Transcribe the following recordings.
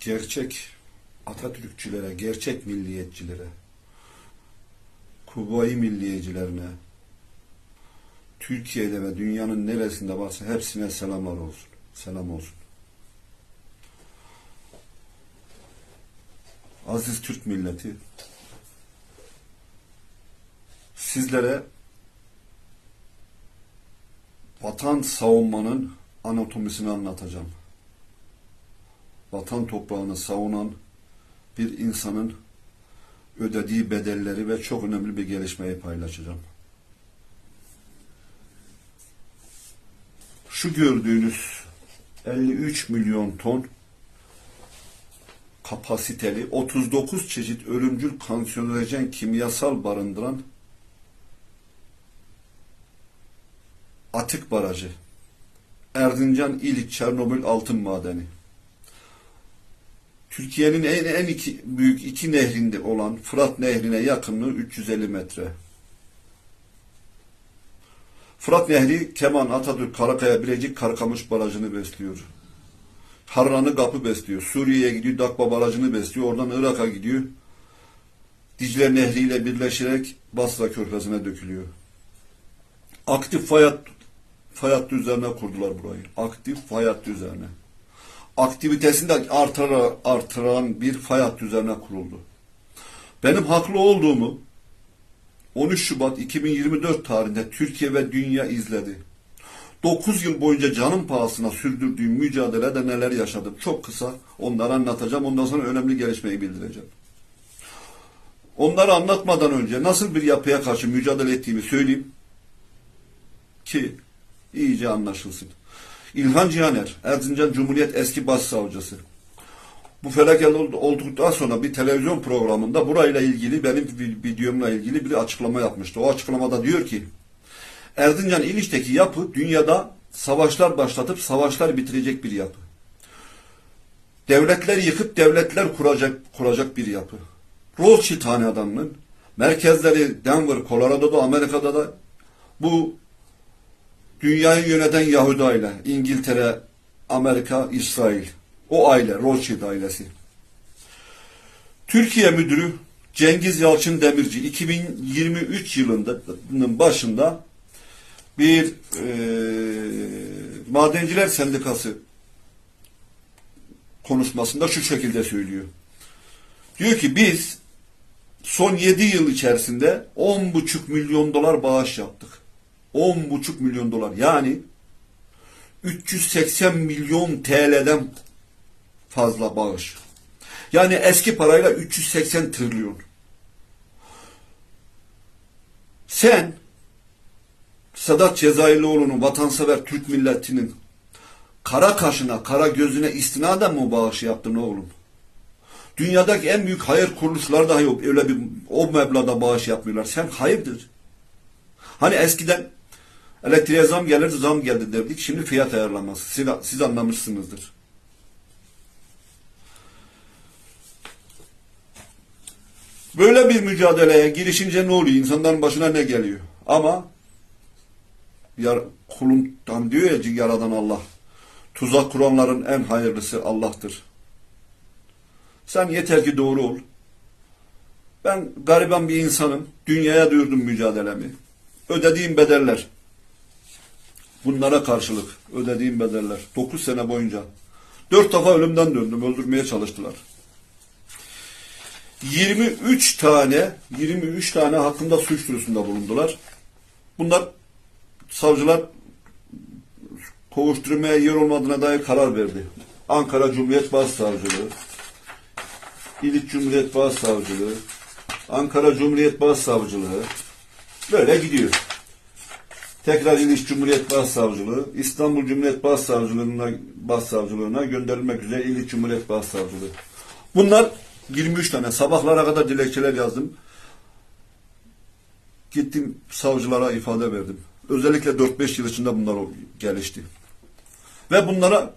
gerçek Atatürkçülere, gerçek milliyetçilere, Kuvayi milliyecilerine, Türkiye'de ve dünyanın neresinde varsa hepsine selamlar olsun. Selam olsun. Aziz Türk milleti, sizlere vatan savunmanın anatomisini anlatacağım. Vatan toprağını savunan bir insanın ödediği bedelleri ve çok önemli bir gelişmeyi paylaşacağım. Şu gördüğünüz 53 milyon ton kapasiteli 39 çeşit ölümcül kanserojen kimyasal barındıran atık barajı. Erzincan İlik Çernobil altın madeni. Türkiye'nin en, en iki, büyük iki nehrinde olan Fırat Nehri'ne yakınlığı 350 metre. Fırat Nehri Keman, Atatürk, Karakaya, Bilecik, Karkamış barajını besliyor. Harran'ı kapı besliyor. Suriye'ye gidiyor, Dakba barajını besliyor. Oradan Irak'a gidiyor. Dicle Nehri ile birleşerek Basra Körfezi'ne dökülüyor. Aktif fay hattı üzerine kurdular burayı. Aktif fay hattı üzerine. Aktivitesini de artıran, artıran bir fay hattı üzerine kuruldu. Benim haklı olduğumu 13 Şubat 2024 tarihinde Türkiye ve dünya izledi. 9 yıl boyunca canım pahasına sürdürdüğüm mücadelede neler yaşadım. Çok kısa onları anlatacağım. Ondan sonra önemli gelişmeyi bildireceğim. Onları anlatmadan önce nasıl bir yapıya karşı mücadele ettiğimi söyleyeyim ki iyice anlaşılsın. İlhan Cihaner, Erzincan Cumhuriyet eski başsavcısı. Bu felaket ol- olduktan sonra bir televizyon programında burayla ilgili benim vi- videomla ilgili bir açıklama yapmıştı. O açıklamada diyor ki Erzincan İliç'teki yapı dünyada savaşlar başlatıp savaşlar bitirecek bir yapı. Devletler yıkıp devletler kuracak kuracak bir yapı. Rothschild hanedanının merkezleri Denver, Colorado'da, Amerika'da da bu dünyayı yöneten Yahudi aile, İngiltere, Amerika, İsrail. O aile, Rothschild ailesi. Türkiye Müdürü Cengiz Yalçın Demirci 2023 yılının başında bir e, Madenciler Sendikası konuşmasında şu şekilde söylüyor. Diyor ki biz son 7 yıl içerisinde 10,5 milyon dolar bağış yaptık. 10,5 milyon dolar yani 380 milyon TL'den fazla bağış. Yani eski parayla 380 trilyon. Sen Sedat Cezayirlioğlu'nun vatansever Türk milletinin kara kaşına, kara gözüne istinaden mi bağış yaptın oğlum? Dünyadaki en büyük hayır kuruluşları dahi. Öyle bir o meblağda bağış yapmıyorlar. Sen hayırdır? Hani eskiden elektriğe zam gelirdi, zam geldi derdik. Şimdi fiyat ayarlaması. Siz, siz anlamışsınızdır. Böyle bir mücadeleye girişince ne oluyor? İnsanların başına ne geliyor? Ama yar, kulun tam diyor ya yaradan Allah. Tuzak kuranların en hayırlısı Allah'tır. Sen yeter ki doğru ol. Ben gariban bir insanım. Dünyaya duyurdum mücadelemi. Ödediğim bedeller. Bunlara karşılık ödediğim bedeller. 9 sene boyunca. 4 defa ölümden döndüm. Öldürmeye çalıştılar. 23 tane 23 tane hakkında suç duyurusunda bulundular. Bunlar savcılar kovuşturmaya yer olmadığına dair karar verdi. Ankara Cumhuriyet Başsavcılığı, İliç Cumhuriyet Başsavcılığı, Ankara Cumhuriyet Başsavcılığı böyle gidiyor. Tekrar İliç Cumhuriyet Başsavcılığı, İstanbul Cumhuriyet Başsavcılığına, Başsavcılığına gönderilmek üzere İliç Cumhuriyet Başsavcılığı. Bunlar 23 tane. Sabahlara kadar dilekçeler yazdım. Gittim savcılara ifade verdim. Özellikle 4-5 yıl içinde bunlar gelişti. Ve bunlara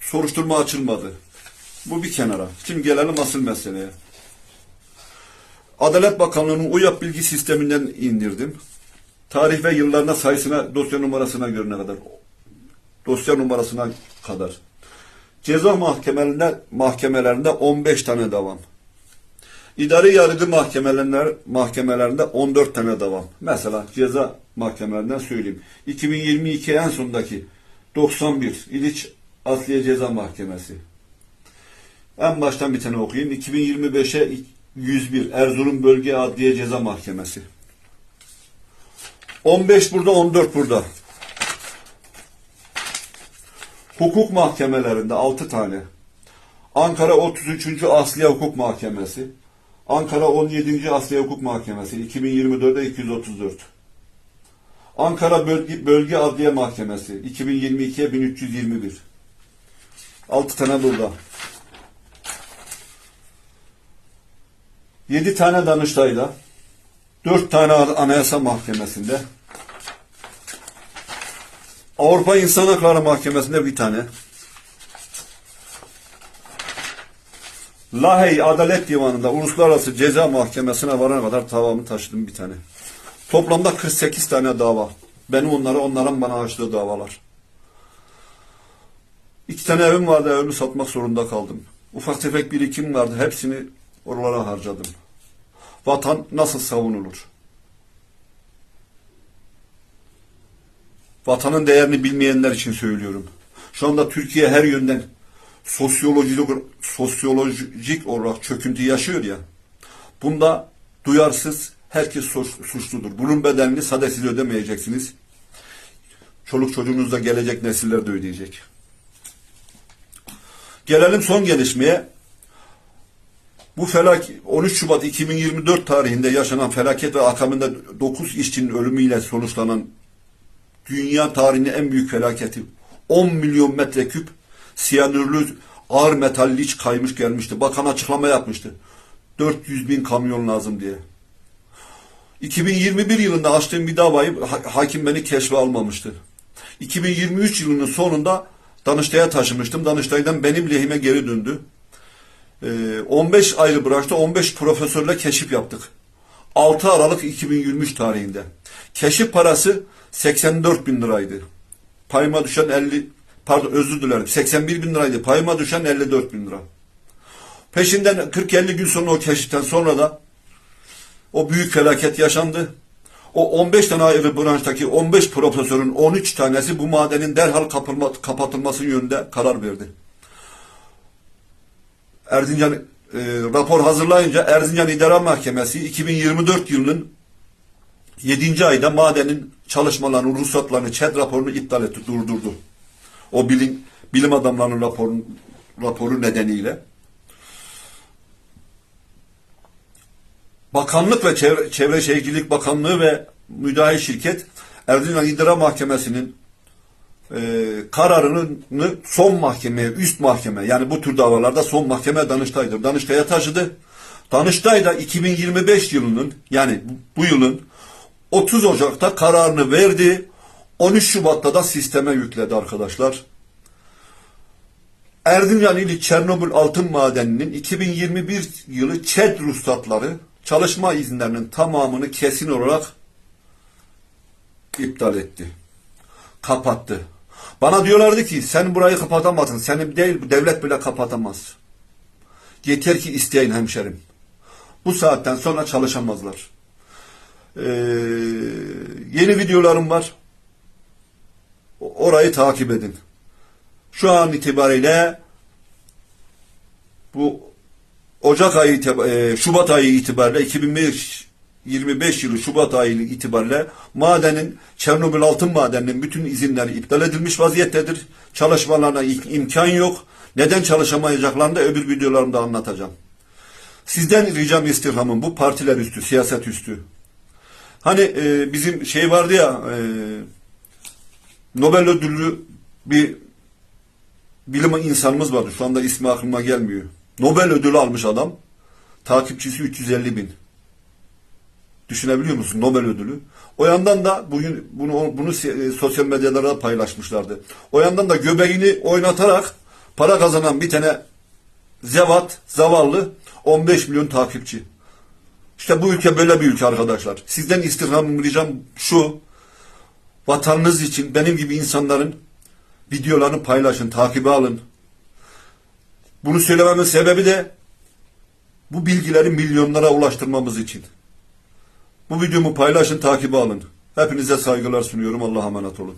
soruşturma açılmadı. Bu bir kenara. Şimdi gelelim asıl meseleye. Adalet Bakanlığı'nın UYAP bilgi sisteminden indirdim. Tarih ve yıllarına sayısına, dosya numarasına görene kadar. Dosya numarasına kadar. Ceza mahkemelerinde, mahkemelerinde 15 tane devam. İdari yargı mahkemelerinde, mahkemelerinde 14 tane devam. Mesela ceza mahkemelerinden söyleyeyim. 2022 en sondaki 91 İliç Asliye Ceza Mahkemesi. En baştan bir tane okuyayım. 2025'e 101 Erzurum Bölge Adliye Ceza Mahkemesi. 15 burada 14 burada. Hukuk mahkemelerinde 6 tane. Ankara 33. Asliye Hukuk Mahkemesi. Ankara 17. Asliye Hukuk Mahkemesi 2024'de 234. Ankara Bölge, Bölge Adliye Mahkemesi 2022'ye 1321. 6 tane burada. 7 tane Danıştay'da. 4 tane Anayasa Mahkemesi'nde. Avrupa İnsan Hakları Mahkemesi'nde bir tane. Lahey Adalet Divanı'nda Uluslararası Ceza Mahkemesi'ne varana kadar davamı taşıdım bir tane. Toplamda 48 tane dava. Benim onlara, onların bana açtığı davalar. İki tane evim vardı, evimi satmak zorunda kaldım. Ufak tefek birikim vardı, hepsini oralara harcadım. Vatan nasıl savunulur? Vatanın değerini bilmeyenler için söylüyorum. Şu anda Türkiye her yönden sosyolojik, sosyolojik olarak çöküntü yaşıyor ya. Bunda duyarsız herkes suç- suçludur. Bunun bedelini sadece siz ödemeyeceksiniz. Çoluk çocuğunuz da gelecek nesiller de ödeyecek. Gelelim son gelişmeye. Bu felak 13 Şubat 2024 tarihinde yaşanan felaket ve akabinde 9 işçinin ölümüyle sonuçlanan dünya tarihinin en büyük felaketi 10 milyon metreküp siyanürlü ağır metal liç kaymış gelmişti. Bakan açıklama yapmıştı. 400 bin kamyon lazım diye. 2021 yılında açtığım bir davayı ha- hakim beni keşfe almamıştı. 2023 yılının sonunda Danıştay'a taşımıştım. Danıştay'dan benim lehime geri döndü. Ee, 15 ayrı branşta 15 profesörle keşif yaptık. 6 Aralık 2023 tarihinde. Keşif parası 84 bin liraydı. Payıma düşen 50, pardon özür dilerim 81 bin liraydı. Payıma düşen 54 bin lira. Peşinden 40-50 gün sonra o keşiften sonra da o büyük felaket yaşandı. O 15 tane ayrı branştaki 15 profesörün 13 tanesi bu madenin derhal kapatılması yönünde karar verdi. Erzincan e, rapor hazırlayınca Erzincan İdare Mahkemesi 2024 yılının 7. ayda madenin çalışmalarını, ruhsatlarını, ÇED raporunu iptal etti, durdurdu. O bilim, bilim adamlarının raporun, raporu nedeniyle. Bakanlık ve Çevre, Çevre Şehircilik Bakanlığı ve müdahil şirket Erzincan İdare Mahkemesi'nin e, kararını son mahkemeye, üst mahkeme yani bu tür davalarda son mahkeme Danıştay'dır. Danıştay'a taşıdı. Danıştay da 2025 yılının yani bu- yılın 30 Ocak'ta kararını verdi. 13 Şubat'ta da sisteme yükledi arkadaşlar. Erzincan ili Çernobil Altın Madeni'nin 2021 yılı ÇED ruhsatları çalışma izinlerinin tamamını kesin olarak iptal etti. Kapattı. Bana diyorlardı ki sen burayı kapatamazsın. Seni değil devlet bile kapatamaz. Yeter ki isteyin hemşerim. Bu saatten sonra çalışamazlar. Ee, yeni videolarım var. Orayı takip edin. Şu an itibariyle bu Ocak ayı e, Şubat ayı itibariyle 2025 25 yılı Şubat ayı itibariyle madenin Çernobil altın madeninin bütün izinleri iptal edilmiş vaziyettedir. Çalışmalarına im- imkan yok. Neden çalışamayacaklarını da öbür videolarımda anlatacağım. Sizden ricam istirhamım bu partiler üstü, siyaset üstü. Hani e, bizim şey vardı ya e, Nobel ödüllü bir bilim insanımız vardı. Şu anda ismi aklıma gelmiyor. Nobel ödülü almış adam. Takipçisi 350 bin. Düşünebiliyor musun Nobel ödülü? O yandan da bugün bunu bunu e, sosyal medyalarda paylaşmışlardı. O yandan da göbeğini oynatarak para kazanan bir tane zevat, zavallı 15 milyon takipçi. İşte bu ülke böyle bir ülke arkadaşlar. Sizden istirhamım ricam şu. Vatanınız için benim gibi insanların videolarını paylaşın, takibe alın. Bunu söylememin sebebi de bu bilgileri milyonlara ulaştırmamız için. Bu videomu paylaşın, takibe alın. Hepinize saygılar sunuyorum. Allah'a emanet olun.